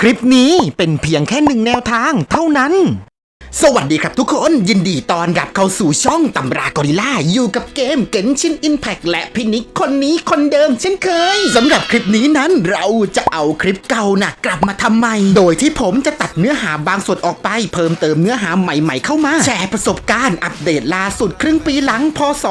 คลิปนี้เป็นเพียงแค่หนึ่งแนวทางเท่านั้น สวัสดีครับทุกคนยินดีต้อนรับเข้าสู่ช่องตำรากอริลล่า อยู่กับเกมเกนชินอินแพกและพินิกคนนี้คนเดิมเช่นเคยสำหรับคลิปนี้นั้นเราจะเอาคลิปเก่านะกลับมาทำใหม่ โดยที่ผมจะตัดเนื้อหาบางส่วนออกไป เพิ่มเติมเนื้อหาใหม่ๆเข้ามา แชร์ประสบการณ์อัปเดตล่าสุดครึ่งปีหลังพศ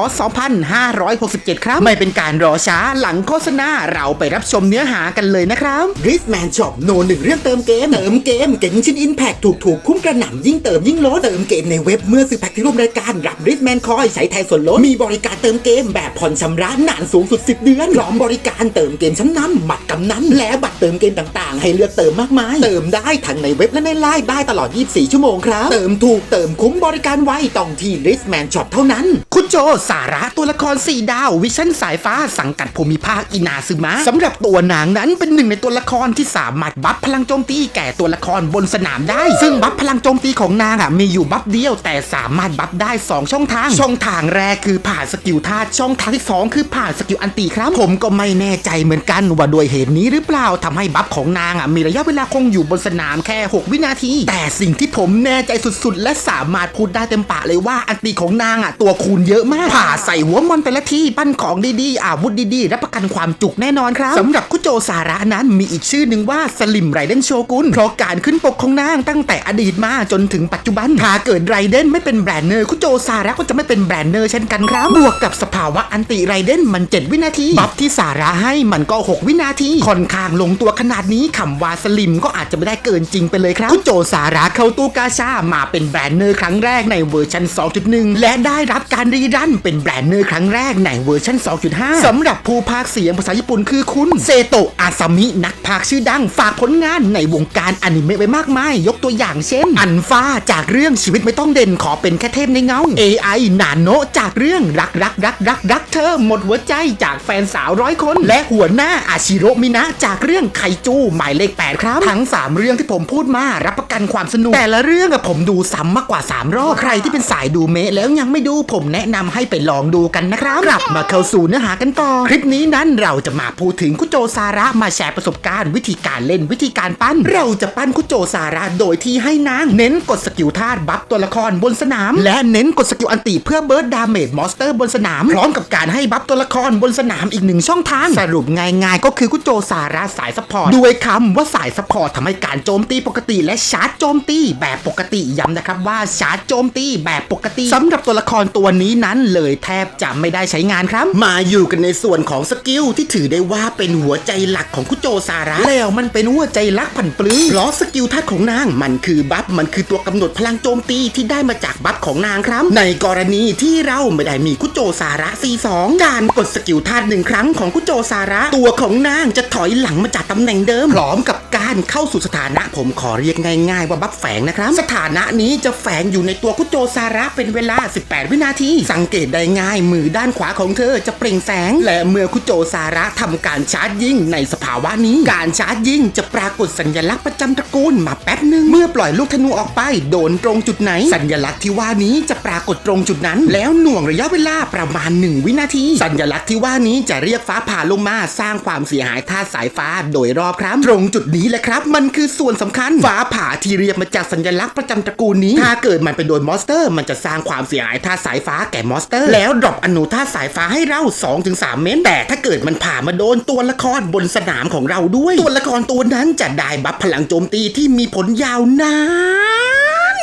2567 ครับ ไม่เป็นการรอช้าหลังโฆษณาเราไปรับชมเนื้อหากันเลยนะครับริสแมนช็อปโนหนึ่งเรื่องเติมเกมเติมเกมเก่งชิ้นอินแพคถูกถูกๆคุ้มกระหน่ำยิ่งเติมยิ่งลดเติมเกมในเว็บเมื่อซื้อแพ็คที่ร่วมรายการรับริสแมนคอยใช้แทนส่วนลดมีบริการเติมเกมแบบผ่อนชำระนานสูงสุด 10 เดือนพร้อมบริการเติมเกมชั้นนำหมัดกำนันและบัตรเติมเกมต่างๆ ให้เลือกเติมมากมาย เติมได้ทั้งในเว็บและในไลน์ได้ตลอด 24 ชั่วโมงครับ เติมถูกเติมคุ้มบริการไวต้องที่ริสแมนช็อปเท่านั้น คุณโจสาระตัวละคร4ดาววิชั่นสายฟ้าสังกัดภูมิภาคอินาซึมะสำหรับตัวนางนั้นเป็นหนึ่งในตัวละครที่สามารถบัฟพลังโจมตีแก่ตัวละครบนสนามได้ ซึ่งบัฟพลังโจมตีของนางอะมีอยู่บัฟเดียวแต่สามารถบัฟได้ 2 ช่องทาง ช่องทางแรกคือผ่านสกิลธาตุช่องทางที่ 2 คือผ่านสกิลอันตีครับ ผมก็ไม่แน่ใจเหมือนกันว่าด้วยเหตุนี้หรือเปล่าทำให้บัฟของนางอะมีระยะเวลาคงอยู่บนสนามแค่ 6 วินาที แต่สิ่งที่ผมแน่ใจสุดๆ และสามารถพูดได้เต็มปากเลยว่าอันตีของนางอะตัวคูณเยอะมาก ผ่าใส่หัวมอนแต่ละทีปั้นของดีๆอาวุธดีๆรับประกันความจุกแน่นอนครับสำหรับคุโจสาระนั้นมีอีกชื่อหนึ่งว่าสลิมไรเดนโชกุนเพราะการขึ้นปกของนางตั้งแต่อดีตมาจนถึงปัจจุบันถ้าเกิดไรเดนไม่เป็นแบรนเนอร์คุณโจสาระก็จะไม่เป็นแบรนเนอร์เช่นกันครับ บวกกับสภาวะอันติไรเดนมัน 7 วินาที บัฟที่สาระให้มันก็ 6 วินาทีค่อนข้างลงตัวขนาดนี้คำว่าสลิมก็อาจจะไม่ได้เกินจริงไปเลยครับ คุณโจสาระเข้าตู้กาชามาเป็นแบรนเนอร์ครั้งแรกในเวอร์ชัน 2.1 และได้รับการรีรันเป็นแบรนเนอร์ครั้งแรกในเวอร์ชัน 2.5 สำหรับผู้พากย์เสียงภาษาญี่ปุ่นคือคุณเซโตะอาซามินักพากย์ชื่อดังฝากผลงานในวงการอนิเมะไว้มากมาย ยกตัวอย่างเช่น อันฟ้าจากากเรื่องชีวิตไม่ต้องเด่นขอเป็นแค่เทพในเงา AI นาโนจากเรื่องรักรักรักรักรักเธอหมดหัวใจจากแฟนสาวร้อยคน และหัวหน้าอาชิโรมินะ จากเรื่องไคจูหมายเลข8ครับ ทั้ง 3 เรื่องที่ผมพูดมารับประกันความสนุก แต่ละเรื่องอะผมดูซ้ำมากกว่า 3 รอบ ใครที่เป็นสายดูเมะแล้วยังไม่ดูผมแนะนำให้ไปลองดูกันนะครับกลับมาเข้าสู่เนื้อหากันต่อ คลิปนี้นั้นเราจะมาพูดถึงคุโจซาระมาแชร์ประสบการณ์ วิธีการเล่นวิธีการปั้น เราจะปั้นคุโจซาระโดยที่ให้นางเน้นกดสกิลธาตุบัฟตัวละครบนสนาม และเน้นกดสกิลอันติเพื่อเบิร์ดดาเมจมอสเตอร์บนสนาม พร้อมกับการให้บัฟตัวละครบนสนามอีกหนึ่งช่องทาง สรุปง่ายๆ ก็คือคุโจซาระสายซัพพอร์ตด้วยคำว่าสายซัพพอร์ตทำให้การโจมตีปกติ และชาร์จโจมตีแบบปกติย้ำนะครับว่าชาร์จโจมตีแบบปกติสำหรับตัวละครตัวนี้นั้นเลยแทบจะไม่ได้ใช้งานครับ มาอยู่กันในส่วนของสกิลที่ถือได้ว่าเป็นหัวใจหลักของคุโจซาระแล้วมันเป็นหัวใจลักผันปลื้เพราะสกิลธาตุของนางมันคือบัฟมันคือตัวกำหนดพลังโจมตีที่ได้มาจากบัฟของนางครับ ในกรณีที่เราไม่ได้มีคุโจซาระ C2 การกดสกิลธาตุหนึ่งครั้งของคุโจซาระ ตัวของนางจะถอยหลังมาจากตำแหน่งเดิม พร้อมกับการเข้าสู่สถานะผมขอเรียกง่าย ๆ ว่าบัฟแฝงนะครับ สถานะนี้จะแฝงอยู่ในตัวคุโจซาระเป็นเวลา 18 วินาที สังเกตได้ง่ายมือด้านขวาของเธอจะเปล่งแสง และเมื่อคุโจซาระทำการชาร์จยิงในสภาวะนี้ การชาร์จยิงจะปรากฏสัญลักษณ์ประจำตระกูลมาแป๊บหนึ่งเมื่อปล่อยลูกธนูออกไปโดนตรงจุดไหน สัญลักษณ์ที่ว่านี้จะปรากฏตรงจุดนั้น แล้วหน่วงระยะเวลาประมาณ 1 วินาที สัญลักษณ์ที่ว่านี้จะเรียกฟ้าผ่าลงมาสร้างความเสียหายท่าสายฟ้าโดยรอบครับ ตรงจุดนี้แหละครับ มันคือส่วนสำคัญฟ้าผ่าที่เรียกมาจากสัญลักษณ์ประจำตระกูลนี้ ถ้าเกิดมันไปโดนมอนสเตอร์ มันจะสร้างความเสียหายท่าสายฟ้าแก่มอนสเตอร์ แล้วดรอปอนุท่าสายฟ้าให้เรา2-3 เมตร แต่ถ้าเกิดมันผ่ามาโดนตัวละครบนสนามของเราด้วย ตัวละครตัวนั้นจะได้บัฟพลังโจมตีที่มีผลยาวนาน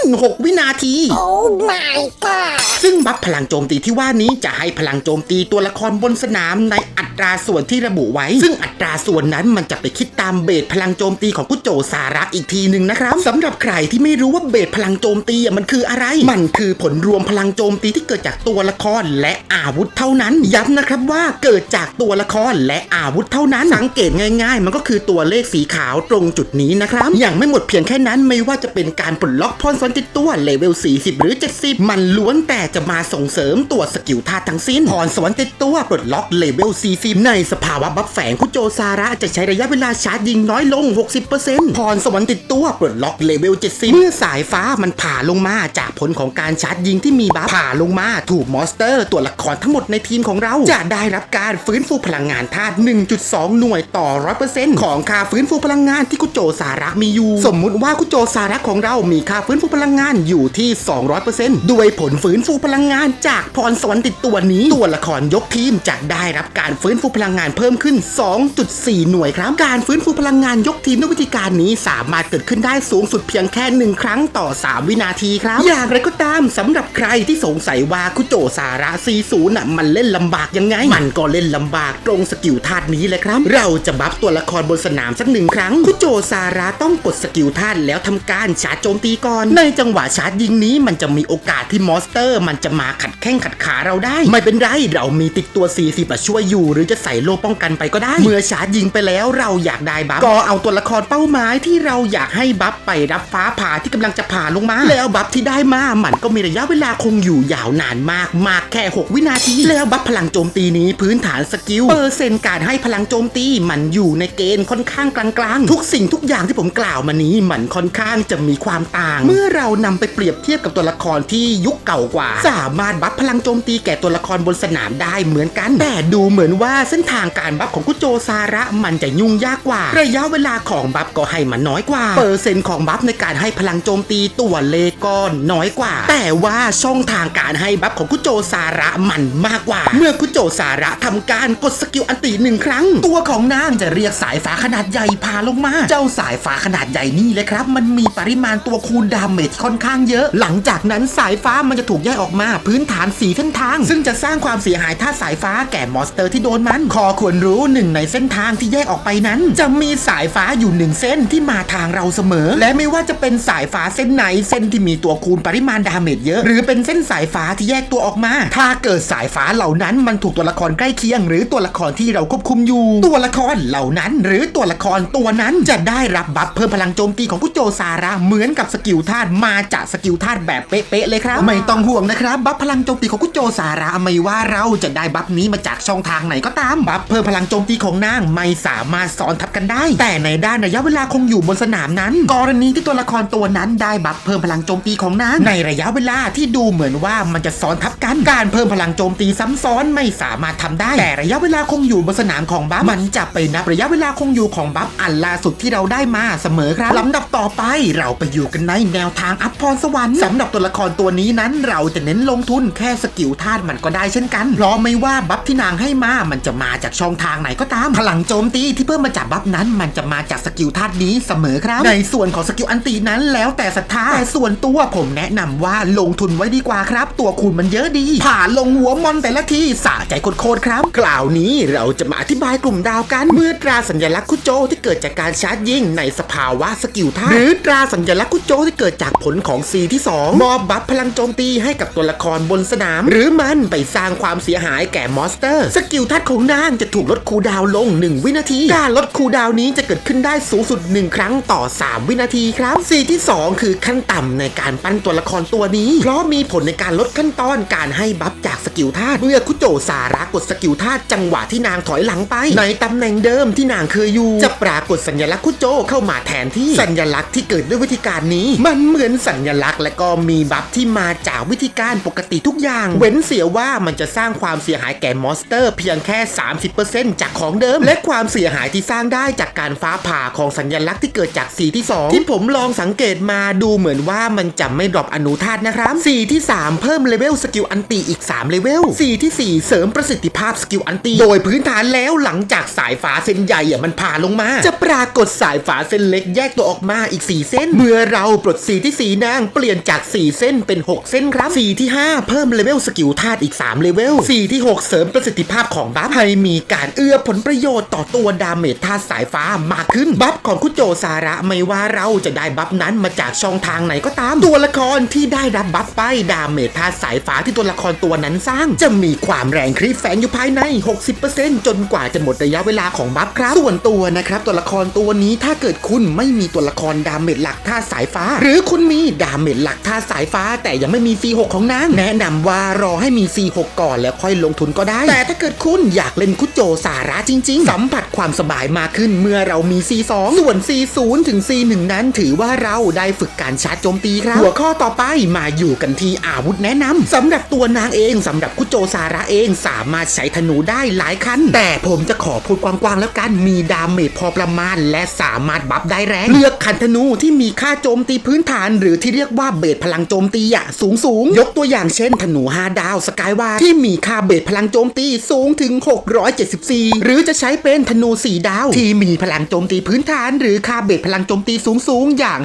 6 วินาที Oh my god! ซึ่งบัฟพลังโจมตีที่ว่านี้จะให้พลังโจมตีตัวละครบนสนามในอัตราส่วนที่ระบุไว้ ซึ่งอัตราส่วนนั้นมันจะไปคิดตามเบสพลังโจมตีของกุโจสาระอีกทีหนึ่งนะครับสำหรับใครที่ไม่รู้ว่าเบสพลังโจมตีอะมันคืออะไร มันคือผลรวมพลังโจมตีที่เกิดจากตัวละครและอาวุธเท่านั้น ย้ำนะครับว่าเกิดจากตัวละครและอาวุธเท่านั้น สังเกตง่าย ๆ มันก็คือตัวเลขสีขาวตรงจุดนี้นะครับยังไม่หมดเพียงแค่นั้นไม่ว่าจะเป็นการปลดล็อกพรสวรรค์ติดตัวเลเวล 40 หรือ 70 มันล้วนแต่จะมาส่งเสริมตัวสกิลธาตุทั้งสิ้นพรสวรรค์ติดตัวปลดล็อกเลเวล 40 ในสภาวะบัฟแฝงคุโจซาระจะใช้ระยะเวลาชาร์จยิงน้อยลง 60%พรสวรรค์ติดตัวปลดล็อกเลเวล 70 เมื่อสายฟ้ามันผ่าลงมาจากผลของการชาร์จยิงที่มีบัฟผ่าลงมาถูกมอนสเตอร์ ตัวละครทั้งหมดในทีมของเรา จะได้รับการฟื้นฟูพลังงานธาตุ 1.2 หน่วยต่อ 100%ของค่าฟื้นฟูพลังงานที่คุโจซาระมีอยู่ สมมุติว่าคุโจซาระของเรามีค่าฟื้นฟูพลังงานอยู่ที่ 200%ด้วยผลฟื้นฟูพลังงานจากพรสวรรค์ติดตัวนี้ ตัวละครยกทีมจะได้รับการฟื้นฟูพลังงานเพิ่มขึ้น 2.4 หน่วยครับ การฟื้นฟูพลังงานยกทีมด้วยวิธีการนี้สามารถเกิดขึ้นได้สูงสุดเพียงแค่หนึ่งครั้งต่อ 3 วินาทีครับ อย่างไรก็ตามสำหรับใครที่สงสัยว่าคุโจซาระ40น่ะมันเล่นลำบากยังไง มันก็เล่นลำบากตรงสกิลธาตุนี้เลยครับ เราจะบัฟตัวละครบนสนามสักหนึ่งครั้งคุโจซาระต้องกดสกิลธาตุแล้วทำการชาร์จโจมตีก่อน ในจังหวะชาร์จยิงนี้มันจะมีโอกาสที่มอสเตอร์ มันจะมาขัดแข้งขัดขาเราได้ ไม่เป็นไรเรามีติดตัว 40อะช่วยอยู่ หรือจะใส่โล่ป้องกันไปก็ได้ เมื่อชาร์จยิงไปแล้วเราอยากได้บัฟก็เอาตัวละครเป้าหมายที่เราอยากให้บัฟไปรับฟ้าผ่าที่กำลังจะผ่าลงมา แล้วบัฟที่ได้มามันก็มีระยะเวลาคงอยู่ยาวนานมากมากแค่ 6 วินาที แล้วบัฟพลังโจมตีนี้พื้นฐานสกิลเปอร์เซ็นต์การให้พลังโจมตีมันอยู่ในเกณฑ์ค่อนข้างกลางๆ ทุกสิ่งทุกอย่างที่ผมกล่าวมานี้มันค่อนข้างจะมีความต่าง เมื่อเรานำไปเปรียบเทียบกับตัวละครที่ยุคเก่ากว่า สามารถบัฟพลังโจมตีแก่ตัวละครบนสนามได้เหมือนกัน แต่ดูเหมือนว่าเส้นทางการบัฟของคุโจซาระมันจะยุ่งยากกว่า ระยะเวลาของบัฟก็ให้มันน้อยกว่า เปอร์เซ็นต์ของบัฟในการให้พลังโจมตีตัวเลกอนน้อยกว่า แต่ว่าช่องทางการให้บัฟของคุโจซาระมันมากกว่า เมื่อคุโจซาระทำการกดสกิลอันตีหนึ่งครั้ง ตัวของนางจะเรียกสายฟ้าขนาดใหญ่พาลงมา เจ้าสายฟ้าขนาดใหญ่นี่เลยครับ มันมีปริมาณตัวคูณดาเมจค่อนข้างเยอะ หลังจากนั้นสายฟ้ามันจะถูกแยกออกมา พื้นฐานสีเส้นทาง ซึ่งจะสร้างความเสียหายถ้าสายฟ้าแก่มอนสเตอร์ที่โดนมันคอควรรู้หนึ่งในเส้นทางที่แยกออกไปนั้น จะมีสายฟ้าอยู่หนึ่งเส้นที่มาทางเราเสมอ และไม่ว่าจะเป็นสายฟ้าเส้นไหนเส้นที่มีตัวคูณปริมาณดาเมจเยอะ หรือเป็นเส้นสายฟ้าที่แยกตัวออกมา ถ้าเกิดสายฟ้าเหล่านั้นมันถูกตัวละครใกล้เคียง หรือตัวละครที่เราควบคุมอยู่ ตัวละครเหล่านั้น หรือตัวละครตัวนั้นจะได้รับบัฟเพิ่มพลังโจมตีของผู้โจซาระเหมือนกับสกิลธาตุมาจากสกิลธาตุแบบเป๊ะๆเลยครับ ไม่ต้องห่วงนะครับ บัฟพลังโจมตีของผู้โจซาระไม่ว่าเราจะได้บัฟนี้มาจากช่องทางไหนก็ตาม บัฟเพิ่มพลังโจมตีของนางไม่สามารถซ้อนทับกันได้ แต่ในด้านระยะเวลาคงอยู่บนสนามนั้น กรณีที่ตัวละครตัวนั้นได้บัฟเพิ่มพลังโจมตีของนางในระยะเวลาที่ดูเหมือนว่ามันจะซ้อนทับกัน การเพิ่มพลังโจมตีซ้ำซ้อนไม่สามารถทำได้ แต่ระยะเวลาคงอยู่บนสนามของบัฟมันจะไปนับระยะเวลาคงอยู่ของบัฟอันล่าสุดที่เราได้มาเสมอครับลำดับต่อไปเราไปอยู่กันในแนวทางอัพพรสวรรค์สำหรับตัวละครตัวนี้นั้นเราจะเน้นลงทุนแค่สกิลธาตุมันก็ได้เช่นกันเพราะไม่ว่าบัฟที่นางให้มา มันจะมาจากช่องทางไหนก็ตาม พลังโจมตีที่เพิ่มมาจากบัฟนั้น มันจะมาจากสกิลธาตุนี้เสมอครับ ในส่วนของสกิลอันตีนั้นแล้วแต่ศรัทธาแต่ส่วนตัวผมแนะนำว่าลงทุนไว้ดีกว่าครับ ตัวคูณมันเยอะดี ผ่าลงหัวมอนแต่ละทีสะใจโคตรครับ กล่าวนี้เราจะมาอธิบายกลุ่มดาวกันเมื่อตราสัญลักษณ์คุโจที่เกิดจากการชาร์จยิงในสภาวะสกิลธาตุหรือตราสัญลักษณ์คุโจที่เกิดจากผลของ C ที่ 2 มอบบัฟพลังโจมตีให้กับตัวละครบนสนาม หรือมันไปสร้างความเสียหายแก่มอนสเตอร์ สกิลธาตุของนางจะถูกลดคูดาวน์ลง 1 วินาที การลดคูดาวนี้จะเกิดขึ้นได้สูงสุด 1 ครั้งต่อ 3 วินาทีครับ C ที่ 2 คือขั้นต่ำในการปั้นตัวละครตัวนี้ เพราะมีผลในการลดขั้นตอนการให้บัฟจากสกิลธาตุเมื่อคุโจสาระกดสกิลธาตุจังหวะที่นางถอยหลังไป ในตำแหน่งเดิมที่นางเคยอยู่ จะปรากฏสัญลักษณ์คุโจเข้ามาแทนที่สัญลักษณ์ที่เกิดด้วยวิธีการนี้ มันเหมือนสัญลักษณ์ และก็มีบัฟที่มาจากวิธีการปกติทุกอย่าง เว้นเสียว่ามันจะสร้างความเสียหายแก่มอนสเตอร์ เพียงแค่ 30%จากของเดิม และความเสียหายที่สร้างได้จากการฟ้าผ่าของสัญลักษณ์ที่เกิดจากสีที่ 2 ที่ผมลองสังเกตมาดูเหมือนว่ามันจะไม่ดรอปอนุธาตุนะครับสีที่ 3 เพิ่มเลเวลสกิลอันตีอีก3เลเวลสีที่ 4 เสริมประสิทธิภาพสกิลอันตีโดยพื้นฐานแล้วหลังจากสายฟ้าเส้นใหญ่อะมันผ่าลงมา จะปรากฏสายฟ้าเส้นเล็กแยกตัวออกมาอีก 4 เส้น เมื่อเราปลดสีที่ 4 นางเปลี่ยนจาก 4 เส้นเป็น 6 เส้นครับ สีที่ 5 เพิ่มเลเวลสกิลธาตุอีก 3 เลเวล สีที่ 6 เสริมประสิทธิภาพของบัฟให้มีการเอื้อผลประโยชน์ต่อตัวดาเมจธาตุสายฟ้ามากขึ้น บัฟของคุโจซาระไม่ว่าเราจะได้บัฟนั้นมาจากช่องทางไหนก็ตาม ตัวละครที่ได้รับบัฟไปดาเมจธาตุสายฟ้าที่ตัวละครตัวนั้นสร้าง จะมีความแรงคลิปแฝงอยู่ภายใน 60%จนกว่าจะหมดระยะเวลาของบัฟครับ ส่วนตัวนะครับตัวละครตัวนี้ถ้าเกิดคุณไม่มีตัวละครดาเมจหลักธาตุสายฟ้า หรือคุณคุณมีดาเมจหลักท่าสายฟ้า แต่ยังไม่มี C6 ของนางแนะนำว่ารอให้มี C6 ก่อนแล้วค่อยลงทุนก็ได้ แต่ถ้าเกิดคุณอยากเล่นคุโจสาระจริง ๆ สัมผัสความสบายมากขึ้นเมื่อเรามี C2 ส่วน C0 ถึง C1 นั้นถือว่าเราได้ฝึกการชาร์จโจมตีครับ หัวข้อต่อไปมาอยู่กันที่อาวุธแนะนำสำหรับตัวนางเองสำหรับคุโจสาระเองสามารถใช้ธนูได้หลายคัน แต่ผมจะขอพูดกว้างๆแล้วกันมีดาเมจพอประมาณ และสามารถบัฟได้แรง เลือกคันธนูที่มีค่าโจมตีพื้นฐานานหรือที่เรียกว่าเบสพลังโจมตีอะสูงสูงยกตัวอย่างเช่นธนูฮาดาวสกายวาที่มีค่าเบสพลังโจมตีสูงถึง 674 หรือจะใช้เป็นธนู 4 ดาว ที่มีพลังโจมตีพื้นฐาน หรือค่าเบสพลังโจมตีสูงสูงอย่าง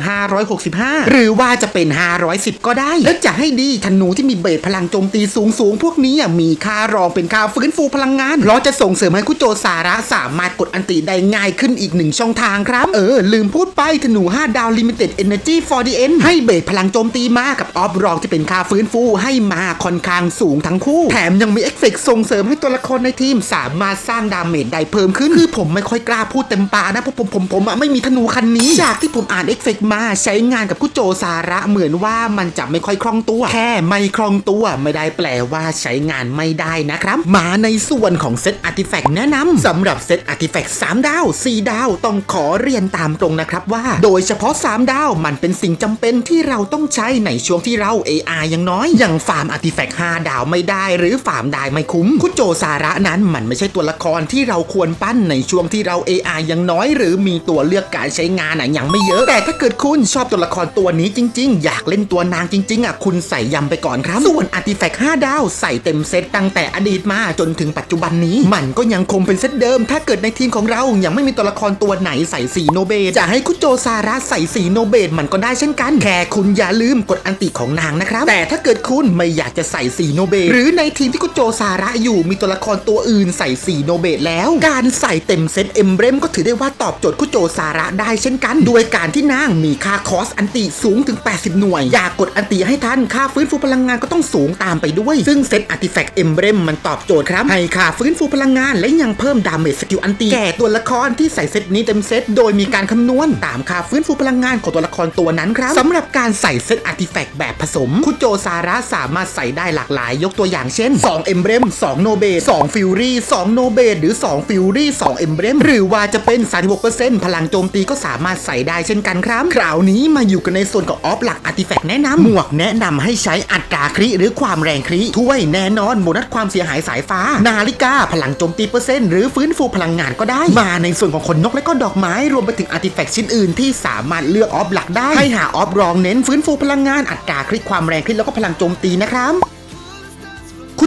565 หรือว่าจะเป็น 510 ก็ได้ และจะให้ดีธนูที่มีเบสพลังโจมตีสูงสูงพวกนี้มีค่ารองเป็นค่าฟื้นฟูพลังงานเราจะส่งเสริมให้คุโจสาระสามารถกดอันตีได้ง่ายขึ้นอีกหนึ่งช่องทางครับ เออ ลืมพูดไปธนู 5 ดาว Limited Energy 4DN น ให้เบสพลังโจมตีมากับออฟรองที่เป็นค่าฟื้นฟูให้มาค่อนข้างสูงทั้งคู่ แถมยังมีเอฟเฟกส่งเสริมให้ตัวละครในทีมสามารถสร้างดาเมจได้เพิ่มขึ้น คือผมไม่ค่อยกล้าพูดเต็มปากนะเพราะผมผมผมไม่มีธนูคันนี้ จากที่ผมอ่านเอฟเฟกมาใช้งานกับกุโจซาระเหมือนว่ามันจะไม่ค่อยคล่องตัว แค่ไม่คล่องตัวไม่ได้แปลว่าใช้งานไม่ได้นะครับ มาในส่วนของเซตอาร์ติแฟกต์แนะนำ สำหรับเซตอาร์ติแฟกต์สามดาวสี่ดาวต้องขอเรียนตามตรงนะครับว่า โดยเฉพาะ 3 ดาวมันเป็นสิ่งจำเป็นที่เราต้องใช้ในช่วงที่เรา AR ยังน้อย อย่างฟาร์มอาร์ติแฟกต์5ดาวไม่ได้ หรือฟาร์มได้ไม่คุ้ม คุณโจสาระนั้นมันไม่ใช่ตัวละครที่เราควรปั้นในช่วงที่เรา AR ยังน้อย หรือมีตัวเลือกการใช้งานอะยังไม่เยอะ แต่ถ้าเกิดคุณชอบตัวละครตัวนี้จริง ๆ อยากเล่นตัวนางจริง ๆอะคุณใส่ยำไปก่อนครับ ส่วนอาร์ติแฟกต์5ดาวใส่เต็มเซตตั้งแต่อดีตมาจนถึงปัจจุบันนี้ มันก็ยังคงเป็นเซตเดิม ถ้าเกิดในทีมของเรายังไม่มีตัวละครตัวไหนใส่สีโนเบจะให้คุณโจซาระใส่สีโนเบมันก็ได้เช่นกันแค่คุณอย่าลืมกดอันติของนางนะครับ แต่ถ้าเกิดคุณไม่อยากจะใส่สีโนเบตหรือในทีมที่คุโจซาระอยู่มีตัวละครตัวอื่นใส่สีโนเบตแล้ว การใส่เต็มเซตเอ็มเบรมก็ถือได้ว่าตอบโจทย์คุโจซาระได้เช่นกัน ด้วยการที่นางมีค่าคอสอันติสูงถึง 80 หน่วย อยากกดอันติให้ทันค่าฟื้นฟูพลังงานก็ต้องสูงตามไปด้วย ซึ่งเซตอาร์ติแฟกต์เอ็มเบรมมันตอบโจทย์ครับให้ค่าฟื้นฟูพลังงานและยังเพิ่มดาเมจสกิลอันติแก่ตัวละครที่ใส่เซตนี้เต็มเซตโดยมีการคำนวณตามค่าฟื้นฟูพลังงานของตัวละครตัวนั้นครับสำหรับการใส่เซตอาร์ติแฟกต์แบบผสม คุโจซาระสามารถใส่ได้หลากหลาย ยกตัวอย่างเช่น 2 เอ็มเบรม2โนเบ2ฟิวรี่2โนเบหรือ 2 ฟิวรี่2เอ็มเบรมหรือว่าจะเป็น 36%พลังโจมตีก็สามารถใส่ได้เช่นกันครับ คราวนี้มาอยู่กันในส่วนของออฟหลักอาร์ติแฟกต์แนะนำหมวกแนะนำให้ใช้อัตราคริหรือความแรงคริถ้วยแน่นอนโบนัสความเสียหายสายฟ้า นาฬิกาพลังโจมตีเปอร์เซ็นต์หรือฟื้นฟูพลังงานก็ได้ มาในส่วนของขนนกและก็ดอกไม้รวมไปถึงอาร์ติแฟกต์ชิ้นอื่นที่สามารถเลือกออฟหลักได้ให้หาออฟรองเน้นฟื้นฟูพลังงานอัตราคริความแรงคริแล้วก็พลังโจมตีนะครับ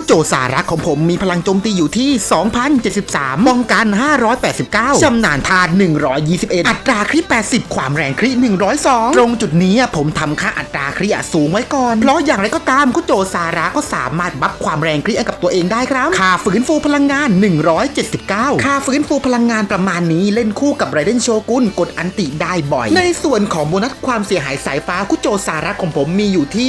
โจสาระของผมมีพลังโจมตีอยู่ที่ 2,073ป้องกัน 589ชำนาญทาน 121 อัตราคริ80 ความแรงคริ102 ตรงจุดนี้ผมทำค่าอัตราคริสูงไว้ก่อน เพราะอย่างไรก็ตามคุโจสาระก็สามารถบัฟความแรงคริกับตัวเองได้ครับ ค่าฟื้นฟูพลังงาน 179 ค่าฟื้นฟูพลังงานประมาณนี้เล่นคู่กับไรเดนโชกุนกดอันติได้บ่อย ในส่วนของโบนัสความเสียหายสายฟ้าคุโจสาระของผมมีอยู่ที่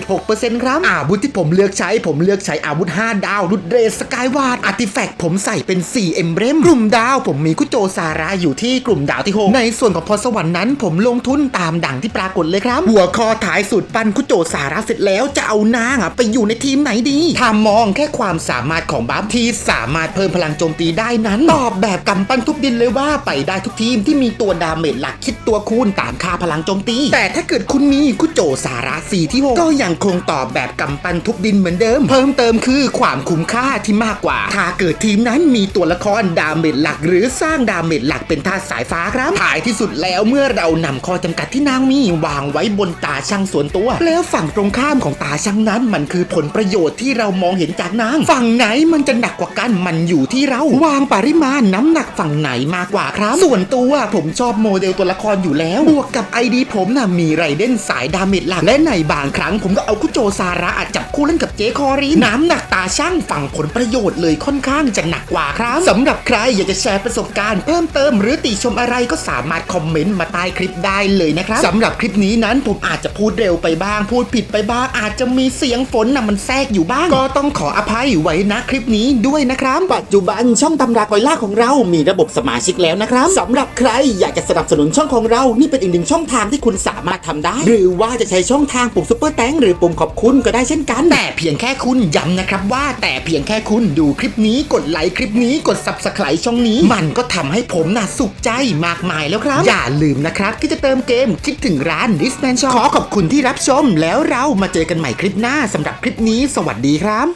46.6%ครับอาวุธที่ผมเลือกใช้ผมเลือกใช้อาวุธ 5 ดาว รุดเรสสกายวาดอาร์ติแฟกต์ผมใส่เป็น 4 เอ็มเบรมกลุ่มดาว ผมมีคุโจซาระอยู่ที่กลุ่มดาวที่ 6 ในส่วนของพรสวรรค์นั้น ผมลงทุนตามดังที่ปรากฏเลยครับ หัวคอท้ายสุดปันคุโจซาระเสร็จแล้วจะเอานางอะไปอยู่ในทีมไหนดีถ้ามองแค่ความสามารถของบัฟที่สามารถเพิ่มพลังโจมตีได้นั้น ตอบแบบกำปั้นทุบดินเลยว่าไปได้ทุกทีมที่มีตัวดาเมจหลักคิดตัวคูณตามค่าพลังโจมตี แต่ถ้าเกิดคุณมีคุโจสาระสีที่6ก็ยังคงตอบแบบกำปั้นทุบดินเหมือนเดิม เพิ่มเติมคือความคุ้มค่าที่มากกว่า ถ้าเกิดทีมนั้นมีตัวละครดาเมจหลัก หรือสร้างดาเมจหลักเป็นท่าสายฟ้าครับท้ายที่สุดแล้วเมื่อเรานำข้อจำกัดที่นางมีวางไว้บนตาช่างส่วนตัว แล้วฝั่งตรงข้ามของตาช่างนั้นมันคือผลประโยชน์ที่เรามองเห็นจากนาง ฝั่งไหนมันจะหนักกว่ากันมันอยู่ที่เราวางปริมาณน้ำหนักฝั่งไหนมากกว่าครับ ส่วนตัวผมชอบโมเดลตัวละครอยู่แล้ว บวกกับไอดีผมน่ะมีไรเดนสายดาเมจหลักและในบางครั้งผมก็เอาคุโจซาระจับคู่เล่นกับเจคอรีนน้ำหนักตาช่างฝั่งผลประโยชน์เลยค่อนข้างจะหนักกว่าครับสำหรับใครอยากจะแชร์ประสบการณ์เพิ่มเติม หรือติชมอะไรก็สามารถคอมเมนต์มาใต้คลิปได้เลยนะครับสำหรับคลิปนี้นั้นผมอาจจะพูดเร็วไปบ้าง พูดผิดไปบ้าง อาจจะมีเสียงฝนน่ะมันแทรกอยู่บ้าง ก็ต้องขออภัยไว้นะคลิปนี้ด้วยนะครับ ปัจจุบันช่องตำรากอยล่าของเรามีระบบสมาชิกแล้วนะครับสำหรับใครอยากจะสนับสนุนช่องของเรานี่เป็นอีกหนึ่งช่องทางที่คุณสามารถทำได้ หรือว่าจะใช้ช่องทางปุ่มซุปเปอร์แตงหรือปุ่มขอบคุณก็ได้เช่นกันแต่เพียงแค่คุณย้ำนะครับว่าแต่เพียงแค่คุณดูคลิปนี้กดไลค์คลิปนี้กด subscribe ช่องนี้ มันก็ทำให้ผมน่ะสุขใจมากมายแล้วครับ อย่าลืมนะครับที่จะเติมเกมคิดถึงร้าน Disman Shop ขอขอบคุณที่รับชมแล้วเรามาเจอกันใหม่คลิปหน้าสำหรับคลิปนี้ สวัสดีครับ